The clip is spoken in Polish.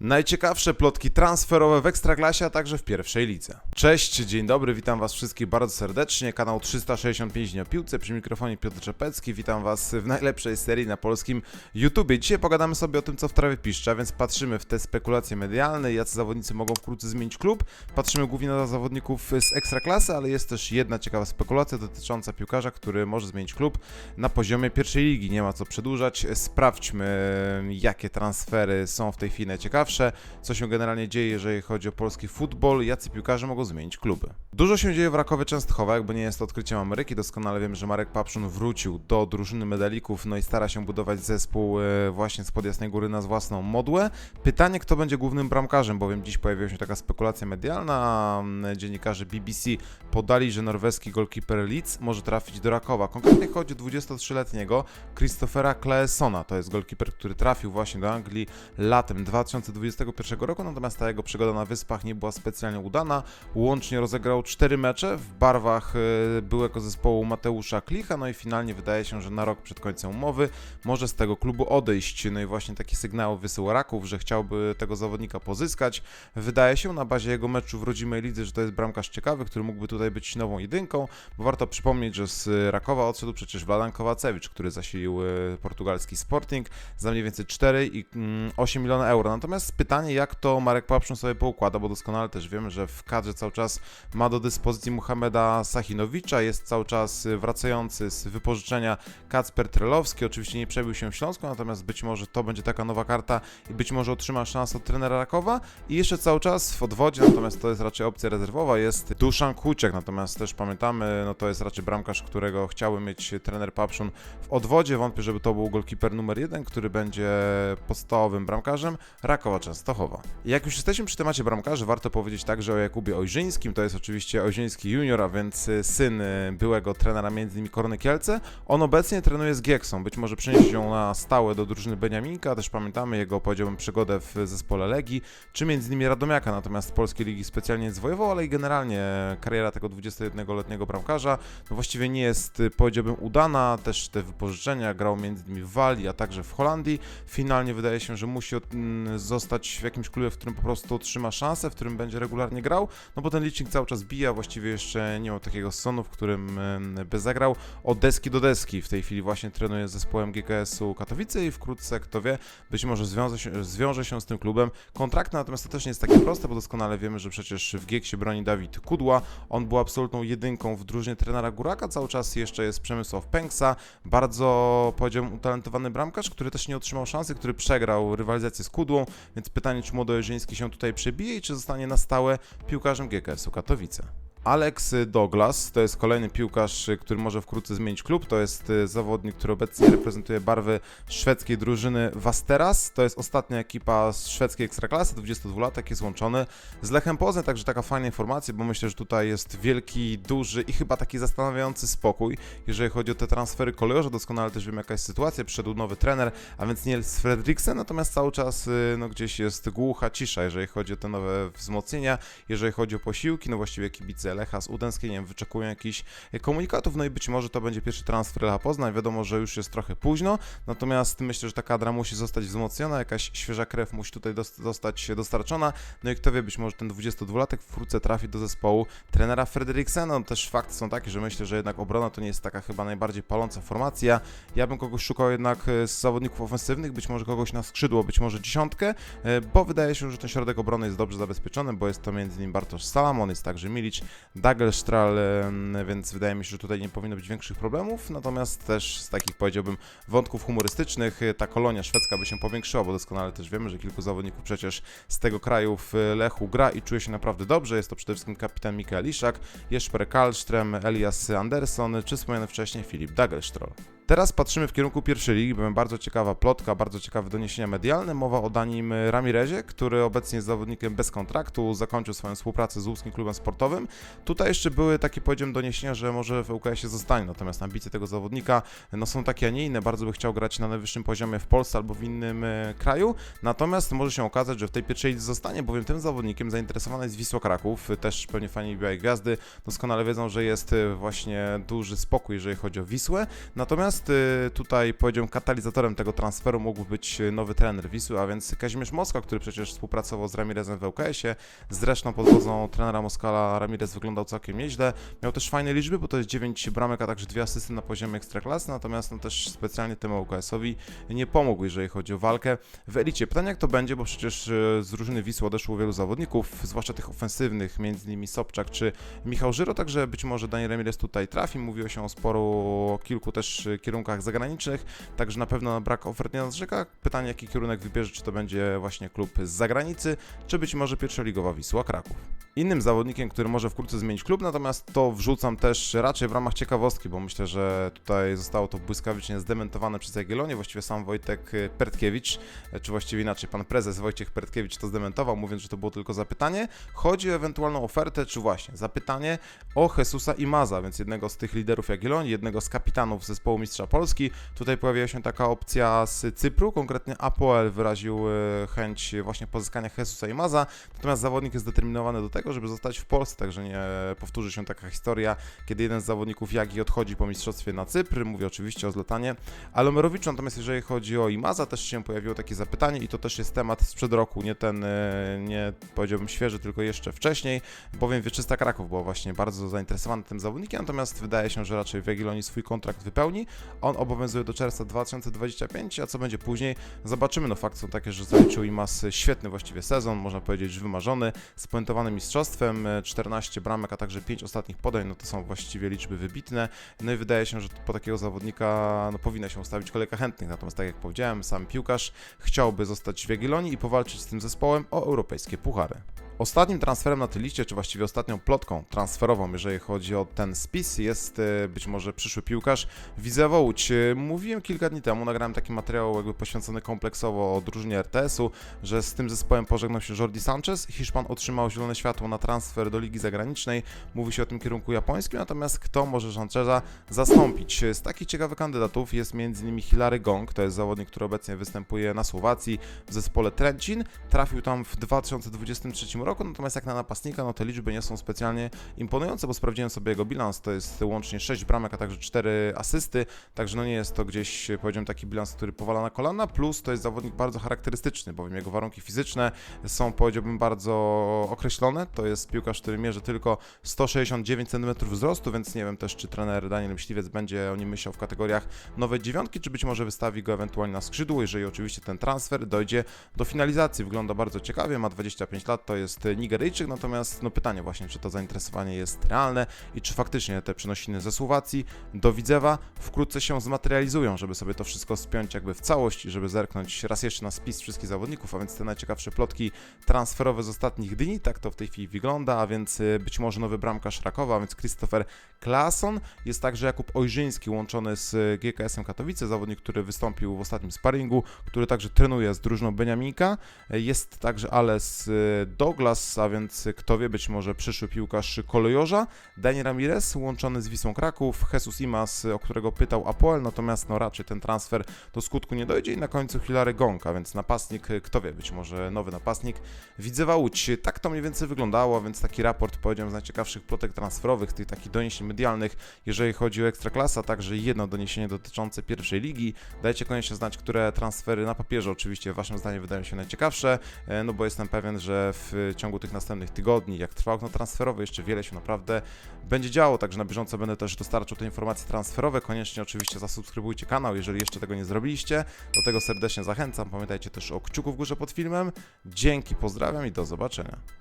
Najciekawsze plotki transferowe w Ekstraklasie, a także w pierwszej lidze. Cześć, dzień dobry, witam was wszystkich bardzo serdecznie. Kanał 365 dni o piłce, przy mikrofonie Piotr Czepecki. Witam was w najlepszej serii na polskim YouTubie. Dzisiaj pogadamy sobie o tym, co w trawie piszcza, więc patrzymy w te spekulacje medialne, jacy zawodnicy mogą wkrótce zmienić klub. Patrzymy głównie na zawodników z Ekstraklasy, ale jest też jedna ciekawa spekulacja dotycząca piłkarza, który może zmienić klub na poziomie pierwszej ligi. Nie ma co przedłużać. Sprawdźmy, jakie transfery są w tej chwili najciekawsze, co się generalnie dzieje, jeżeli chodzi o polski futbol, jacy piłkarze mogą zmienić kluby. Dużo się dzieje w Rakowie Częstochowa, jakby nie jest to odkryciem Ameryki. Doskonale wiem, że Marek Papszun wrócił do drużyny medalików, no i stara się budować zespół e, właśnie z Jasnej Góry na własną modłę. Pytanie, kto będzie głównym bramkarzem, bowiem dziś pojawiła się taka spekulacja medialna. mm, Dziennikarze BBC podali, że norweski golkiper Leeds może trafić do Rakowa. Konkretnie chodzi o 23-letniego Christophera Claessona. To jest golkiper, który trafił właśnie do Anglii latem 2021 roku, natomiast ta jego przygoda na Wyspach nie była specjalnie udana. Łącznie rozegrał 4 mecze w barwach e, byłego zespołu Mateusza Klicha, no i finalnie wydaje się, że na rok przed końcem umowy może z tego klubu odejść. No i właśnie takie sygnały wysyła Raków, że chciałby tego zawodnika pozyskać. Wydaje się na bazie jego meczu w rodzimej lidze, że to jest bramkarz ciekawy, który mógłby tutaj być nową jedynką, bo warto przypomnieć, że z Rakowa odszedł przecież Vladan Kowacewicz, który zasilił e, portugalski Sporting za mniej więcej 4 i mm, 8 miliona euro. Natomiast pytanie, jak to Marek Papszun sobie poukłada, bo doskonale też wiemy, że w kadrze cały czas ma do dyspozycji Muhameda Sahinowicza, jest cały czas wracający z wypożyczenia Kacper Trelowski, oczywiście nie przebił się w Śląsku, natomiast być może to będzie taka nowa karta i być może otrzyma szansę od trenera Rakowa. I jeszcze cały czas w odwodzie, natomiast to jest raczej opcja rezerwowa, jest Duszan Kuciek, natomiast też pamiętamy, no to jest raczej bramkarz, którego chciałby mieć trener Papszun w odwodzie, wątpię, żeby to był golkiper numer jeden, który będzie podstawowym bramkarzem. Rakowa Częstochowa. Jak już jesteśmy przy temacie bramkarzy, warto powiedzieć także o Jakubie Ojrzyńskim, to jest oczywiście Ojrzyński junior, a więc y, syn y, byłego trenera m.in. Korny Kielce. On obecnie trenuje z Gieksą, być może przeniesie się na stałe do drużyny Beniaminka, też pamiętamy jego, powiedziałbym, przygodę w zespole Legii, czy m.in. Radomiaka, natomiast Polskiej Ligi specjalnie nie zwojował, ale i generalnie kariera tego 21-letniego bramkarza no właściwie nie jest, y, powiedziałbym, udana, też te wypożyczenia, grał m.in. w Walii, a także w Holandii. Finalnie wydaje się, że musi mm, zostać w jakimś klubie, w którym po prostu otrzyma szansę, w którym będzie regularnie grał, no bo ten licznik cały czas bija, właściwie jeszcze nie ma takiego sonu, w którym by zagrał. Od deski do deski. W tej chwili właśnie trenuje z zespołem GKS-u Katowice i wkrótce, kto wie, być może zwiąże się, zwiąże się z tym klubem. Kontrakty, natomiast to też nie jest takie proste, bo doskonale wiemy, że przecież w Gieksie broni Dawid Kudła, on był absolutną jedynką w drużynie trenera Góraka, cały czas jeszcze jest Przemysław Pęksa, bardzo, powiedziałbym, utalentowany bramkarz, który też nie otrzymał szansy, który przegrał rywalizację z Kudłą, więc pytanie, czy Młodojeżyński się tutaj przebije i czy zostanie na stałe piłkarzem GKS-u Katowice. Alex Douglas to jest kolejny piłkarz, który może wkrótce zmienić klub. To jest y, zawodnik, który obecnie reprezentuje barwy szwedzkiej drużyny Vasteras. To jest ostatnia ekipa z szwedzkiej ekstraklasy, 22-latek, jest łączony z Lechem Poznań, także taka fajna informacja, bo myślę, że tutaj jest wielki, duży i chyba taki zastanawiający spokój, jeżeli chodzi o te transfery kolejorze. Doskonale też wiem, jaka jest sytuacja. Przyszedł nowy trener, a więc Niels Fredriksen, natomiast cały czas y, no, gdzieś jest głucha cisza, jeżeli chodzi o te nowe wzmocnienia, jeżeli chodzi o posiłki, no właściwie kibice Lecha z Udęskieniem wyczekują jakichś komunikatów, no i być może to będzie pierwszy transfer Lecha Poznań, wiadomo, że już jest trochę późno, natomiast myślę, że ta kadra musi zostać wzmocniona, jakaś świeża krew musi tutaj zostać dostarczona, no i kto wie, być może ten 22-latek wkrótce trafi do zespołu trenera Frederiksena, no też fakty są takie, że myślę, że jednak obrona to nie jest taka chyba najbardziej paląca formacja, ja bym kogoś szukał jednak e, z zawodników ofensywnych, być może kogoś na skrzydło, być może dziesiątkę, e, bo wydaje się, że ten środek obrony jest dobrze zabezpieczony, bo jest to m.in. Bartosz Salamon, jest także Milic, Dagelstral, em, więc wydaje mi się, że tutaj nie powinno być większych problemów, natomiast też z takich powiedziałbym wątków humorystycznych e, ta kolonia szwedzka by się powiększyła, bo doskonale też wiemy, że kilku zawodników przecież z tego kraju w e, Lechu gra i czuje się naprawdę dobrze, jest to przede wszystkim kapitan Mikael Iszak, Jesper Karlström, Elias Andersson, czy wspomniany wcześniej Filip Dagelstral. Teraz patrzymy w kierunku pierwszej ligi, byłem bardzo ciekawa plotka, bardzo ciekawe doniesienia medialne. Mowa o Danim Ramirezie, który obecnie jest zawodnikiem bez kontraktu, zakończył swoją współpracę z łódzkim klubem sportowym. Tutaj jeszcze były takie, powiedziałem, doniesienia, że może w UKS-ie zostanie, natomiast ambicje tego zawodnika no, są takie, a nie inne. Bardzo by chciał grać na najwyższym poziomie w Polsce albo w innym e, kraju. Natomiast może się okazać, że w tej pierwszej lidze zostanie, bowiem tym zawodnikiem zainteresowany jest Wisła Kraków. Też pewnie fani Białej Gwiazdy doskonale wiedzą, że jest e, właśnie duży spokój, jeżeli chodzi o Wisłę. Natomiast Natomiast y, tutaj powiedziałem katalizatorem tego transferu mógł być y, nowy trener Wisły, a więc Kazimierz Moskwa, który przecież współpracował z Ramirezem w ŁKS-ie. Zresztą pod wodzą trenera Moskala Ramirez wyglądał całkiem nieźle. Miał też fajne liczby, bo to jest 9 bramek, a także dwie asysty na poziomie ekstraklasy, natomiast no też specjalnie temu ŁKS-owi nie pomógł, jeżeli chodzi o walkę w elicie. Pytanie jak to będzie, bo przecież y, z drużyny Wisły odeszło wielu zawodników, zwłaszcza tych ofensywnych, między innymi Sobczak czy Michał Żyro, także być może Daniel Ramirez tutaj trafi. Mówiło się o sporo, o kilku też kierunkach zagranicznych, także na pewno na brak ofert nie narzeka. Pytanie, jaki kierunek wybierze, czy to będzie właśnie klub z zagranicy, czy być może pierwszoligowa Wisła Kraków. Innym zawodnikiem, który może wkrótce zmienić klub, natomiast to wrzucam też raczej w ramach ciekawostki, bo myślę, że tutaj zostało to błyskawicznie zdementowane przez Jagiellonię, właściwie sam Wojtek Pertkiewicz, czy właściwie inaczej, pan prezes Wojciech Pertkiewicz to zdementował, mówiąc, że to było tylko zapytanie. Chodzi o ewentualną ofertę, czy właśnie zapytanie o Jesusa Imaza, więc jednego z tych liderów Jagiellonii, jednego z kapitanów zespołu Mistrza Polski. Tutaj pojawiła się taka opcja z Cypru, konkretnie Apoel wyraził e, chęć właśnie pozyskania Jesusa Imaza, natomiast zawodnik jest zdeterminowany do tego, żeby zostać w Polsce, także nie powtórzy się taka historia, kiedy jeden z zawodników Jagi odchodzi po mistrzostwie na Cypr, mówię oczywiście o Zlotanie Alomerowiczu, natomiast jeżeli chodzi o Imaza, też się pojawiło takie zapytanie i to też jest temat sprzed roku, nie ten, e, nie powiedziałbym świeży, tylko jeszcze wcześniej, bowiem Wieczysta Kraków była właśnie bardzo zainteresowana tym zawodnikiem, natomiast wydaje się, że raczej w Jagiellonii swój kontrakt wypełni. On obowiązuje do czerwca 2025, a co będzie później, zobaczymy. No fakty są takie, że zaliczył Imas świetny właściwie sezon, można powiedzieć, wymarzony, z puentowanym mistrzostwem, e, 14 bramek, a także 5 ostatnich podań, no to są właściwie liczby wybitne. No i wydaje się, że po takiego zawodnika no, powinna się ustawić kolejka chętnych, natomiast tak jak powiedziałem, sam piłkarz chciałby zostać w Jagiellonii i powalczyć z tym zespołem o europejskie puchary. Ostatnim transferem na tej liście, czy właściwie ostatnią plotką transferową, jeżeli chodzi o ten spis, jest e, być może przyszły piłkarz Widzewo Łódź. E, Mówiłem kilka dni temu, nagrałem taki materiał jakby poświęcony kompleksowo o drużynie RTS-u, że z tym zespołem pożegnał się Jordi Sanchez. Hiszpan otrzymał zielone światło na transfer do Ligi Zagranicznej. Mówi się o tym kierunku japońskim, natomiast kto może Sancheza zastąpić? Z takich ciekawych kandydatów jest m.in. Hilary Gong, to jest zawodnik, który obecnie występuje na Słowacji w zespole Trencin. Trafił tam w 2023 roku, natomiast jak na napastnika, no te liczby nie są specjalnie imponujące, bo sprawdziłem sobie jego bilans, to jest łącznie 6 bramek, a także 4 asysty, także no nie jest to gdzieś, powiedziałem, taki bilans, który powala na kolana, plus to jest zawodnik bardzo charakterystyczny, bowiem jego warunki fizyczne są, powiedziałbym, bardzo określone, to jest piłkarz, który mierzy tylko 169 cm wzrostu, więc nie wiem też, czy trener Daniel Myśliwiec będzie o nim myślał w kategoriach nowej dziewiątki, czy być może wystawi go ewentualnie na skrzydło, jeżeli oczywiście ten transfer dojdzie do finalizacji. Wygląda bardzo ciekawie, ma 25 lat, to jest Nigeryjczyk, natomiast no pytanie właśnie, czy to zainteresowanie jest realne i czy faktycznie te przenosiny ze Słowacji do Widzewa wkrótce się zmaterializują, żeby sobie to wszystko spiąć jakby w całość i żeby zerknąć raz jeszcze na spis wszystkich zawodników, a więc te najciekawsze plotki transferowe z ostatnich dni, tak to w tej chwili wygląda, a więc y, być może nowy bramkarz Rakowa, a więc Christopher Klason, jest także Jakub Ojrzyński łączony z y, GKS-em Katowice, zawodnik, który wystąpił w ostatnim sparingu, który także trenuje z drużyną Beniaminka, jest także Ales y, A więc kto wie, być może przyszły piłkarz kolejorza, Daniel Ramirez łączony z Wisłą Kraków, Jesus Imas, o którego pytał Apoel, natomiast no raczej ten transfer do skutku nie dojdzie i na końcu Hilary Gong, a więc napastnik, kto wie, być może nowy napastnik Widzewa Łódź. Tak to mniej więcej wyglądało, więc taki raport powiedziałem z najciekawszych plotek transferowych, tych takich doniesień medialnych, jeżeli chodzi o Ekstraklasa, także jedno doniesienie dotyczące pierwszej ligi. Dajcie koniecznie znać, które transfery na papierze oczywiście waszym zdaniem wydają się najciekawsze, e, no bo jestem pewien, że w ciągu tych następnych tygodni, jak trwa okno transferowe, jeszcze wiele się naprawdę będzie działo, także na bieżąco będę też dostarczał te informacje transferowe. Koniecznie oczywiście zasubskrybujcie kanał, jeżeli jeszcze tego nie zrobiliście. Do tego serdecznie zachęcam. Pamiętajcie też o kciuku w górze pod filmem. Dzięki, pozdrawiam i do zobaczenia.